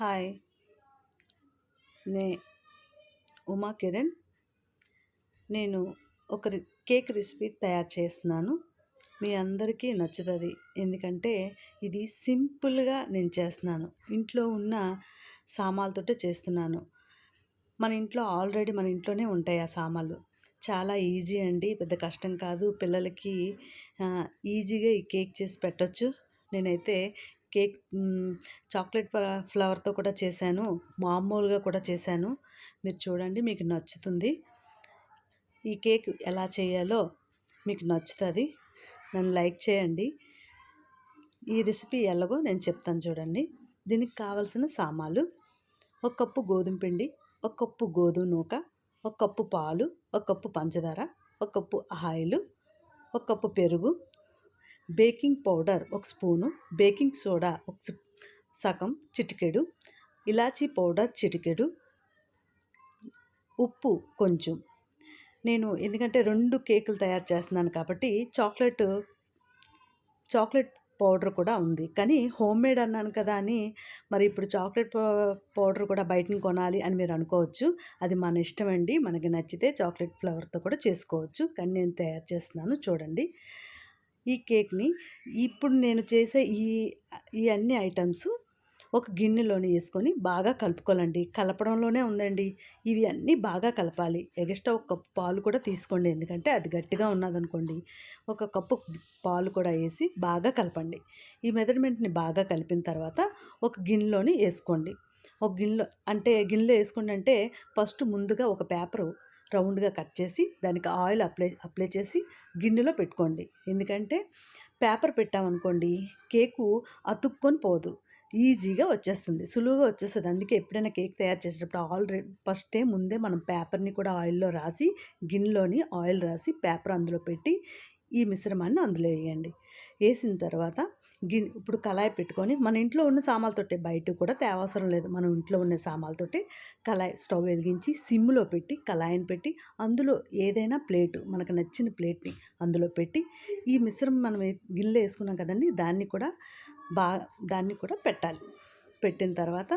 Hi. నే ఉమా కిరణ్. నేను ఒక కేక్ రెసిపీ తయారు చేస్తున్నాను. మీ అందరికీ నచ్చుతుంది. ఎందుకంటే ఇది సింపుల్గా నేను చేస్తున్నాను. ఇంట్లో ఉన్న సామాన్లతోటే చేస్తున్నాను. మన ఇంట్లో ఆల్రెడీ మన ఇంట్లోనే ఉంటాయి ఆ సామాన్లు. చాలా ఈజీ అండి. పెద్ద కష్టం కాదు. పిల్లలకి ఈజీగా ఈ కేక్ చేసి పెట్టచ్చు. నేనైతే కేక్ చాక్లెట్ ఫ్లవర్తో కూడా చేశాను. మామూలుగా కూడా చేశాను. మీరు చూడండి మీకు నచ్చుతుంది. ఈ కేక్ ఎలా చేయాలో మీకు నచ్చుతుంది. నన్ను లైక్ చేయండి. ఈ రెసిపీ ఎలాగో నేను చెప్తాను చూడండి. దీనికి కావలసిన సామాన్లు ఒక కప్పు గోధుమ పిండి ఒక కప్పు గోధుమ నూక ఒక కప్పు పాలు ఒక కప్పు పంచదార ఒక కప్పు ఆయిలు ఒక కప్పు పెరుగు బేకింగ్ పౌడర్ ఒక స్పూను బేకింగ్ సోడా ఒక సగం చిటికెడు ఇలాచీ పౌడర్ చిటికెడు ఉప్పు కొంచెం. నేను ఎందుకంటే రెండు కేకులు తయారు చేస్తున్నాను కాబట్టి చాక్లెట్ చాక్లెట్ పౌడర్ కూడా ఉంది. కానీ హోమ్ మేడ్ అన్నాను కదా అని మరి ఇప్పుడు చాక్లెట్ పౌడర్ కూడా బయటని కొనాలి అని మీరు అనుకోవచ్చు. అది మన ఇష్టం అండి మనకి నచ్చితే చాక్లెట్ ఫ్లేవర్తో కూడా చేసుకోవచ్చు. కానీ నేను తయారు చేస్తున్నాను. చూడండి. ఈ కేక్ని ఇప్పుడు నేను చేసే ఈ ఈ అన్ని ఐటమ్స్ ఒక గిన్నెలోని వేసుకొని బాగా కలుపుకోవాలండి. కలపడంలోనే ఉందండి. ఇవి అన్నీ బాగా కలపాలి. ఎగస్ట్రా ఒక కప్పు పాలు కూడా తీసుకోండి. ఎందుకంటే అది గట్టిగా ఉన్నదనుకోండి. ఒక కప్పు పాలు కూడా వేసి బాగా కలపండి. ఈ మెజర్మెంట్ని బాగా కలిపిన తర్వాత ఒక గిన్నెలోని వేసుకోండి. ఒక గిన్నెలో అంటే గిన్నెలో వేసుకోండి అంటే ఫస్ట్ ముందుగా ఒక పేపరు రౌండ్గా కట్ చేసి దానికి ఆయిల్ అప్లై అప్లై చేసి గిన్నెలో పెట్టుకోండి. ఎందుకంటే పేపర్ పెట్టామనుకోండి కేకు అతుక్కొని పోదు. ఈజీగా వచ్చేస్తుంది. సులువుగా వచ్చేస్తుంది. అందుకే ఎప్పుడైనా కేక్ తయారు చేసేటప్పుడు ఆల్రెడీ ఫస్టే ముందే మనం పేపర్ని కూడా ఆయిల్లో రాసి గిన్నెలోని ఆయిల్ రాసి పేపర్ అందులో పెట్టి ఈ మిశ్రమాన్ని అందులో వేయండి. వేసిన తర్వాత గిన్ ఇప్పుడు కళాయి పెట్టుకొని మన ఇంట్లో ఉన్న సామాన్లతోటే బయట కూడా తేవసరం లేదు. మనం ఇంట్లో ఉన్న సామాన్లతోటి కళాయి స్టవ్ వెలిగించి సిమ్లో పెట్టి కళాయిని పెట్టి అందులో ఏదైనా ప్లేటు మనకు నచ్చిన ప్లేట్ని అందులో పెట్టి ఈ మిశ్రమం మనం గిన్నెలో వేసుకున్నాం కదండి దాన్ని కూడా బాగా దాన్ని కూడా పెట్టాలి. పెట్టిన తర్వాత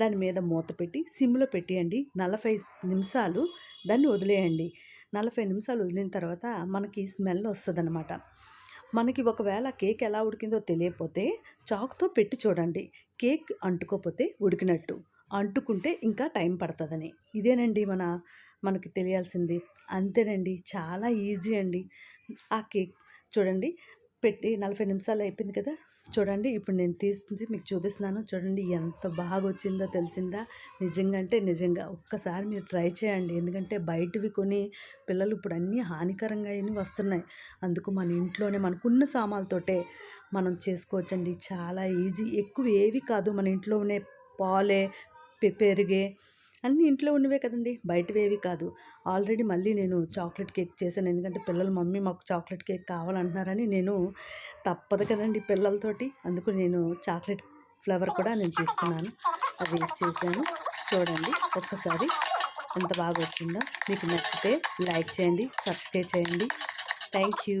దాని మీద మూత పెట్టి సిమ్లో పెట్టేయండి. నలభై నిమిషాలు దాన్ని వదిలేయండి. నలభై నిమిషాలు వదిలిన తర్వాత మనకి స్మెల్ వస్తుంది మనకి ఒకవేళ కేక్ ఎలా ఉడికిందో తెలియకపోతే చాక్తో పెట్టి చూడండి. కేక్ అంటుకోపోతే ఉడికినట్టు. అంటుకుంటే ఇంకా టైం పడుతుందని. ఇదేనండి మన మనకి తెలియాల్సింది. అంతేనండి. చాలా ఈజీ అండి. ఆ కేక్ చూడండి. పెట్టి నలభై నిమిషాలు అయిపోయింది కదా. చూడండి ఇప్పుడు నేను తీసి మీకు చూపిస్తున్నాను. చూడండి ఎంత బాగా వచ్చిందో తెలిసిందా? నిజంగా అంటే నిజంగా. ఒక్కసారి మీరు ట్రై చేయండి. ఎందుకంటే బయటవి కొని పిల్లలు ఇప్పుడు అన్నీ హానికరంగా అయినవి వస్తున్నాయి. అందుకు మన ఇంట్లోనే మనకున్న సామాన్లతోటే మనం చేసుకోవచ్చండి. చాలా ఈజీ. ఎక్కువ ఏవి కాదు మన ఇంట్లో పాలే పె- పెరిగే అన్నీ ఇంట్లో ఉన్నవే కదండి. బయటవేవి కాదు. ఆల్రెడీ మళ్ళీ నేను చాక్లెట్ కేక్ చేశాను. ఎందుకంటే పిల్లలు మమ్మీ మాకు చాక్లెట్ కేక్ కావాలంటున్నారని నేను తప్పదు కదండి పిల్లలతోటి. అందుకు నేను చాక్లెట్ ఫ్లేవర్ కూడా నేను తీసుకున్నాను. అది వేస్ట్ చేశాను. చూడండి ఒక్కసారి ఎంత బాగా వచ్చిందో మీకు నచ్చితే లైక్ చేయండి సబ్స్క్రైబ్ చేయండి. Thank you.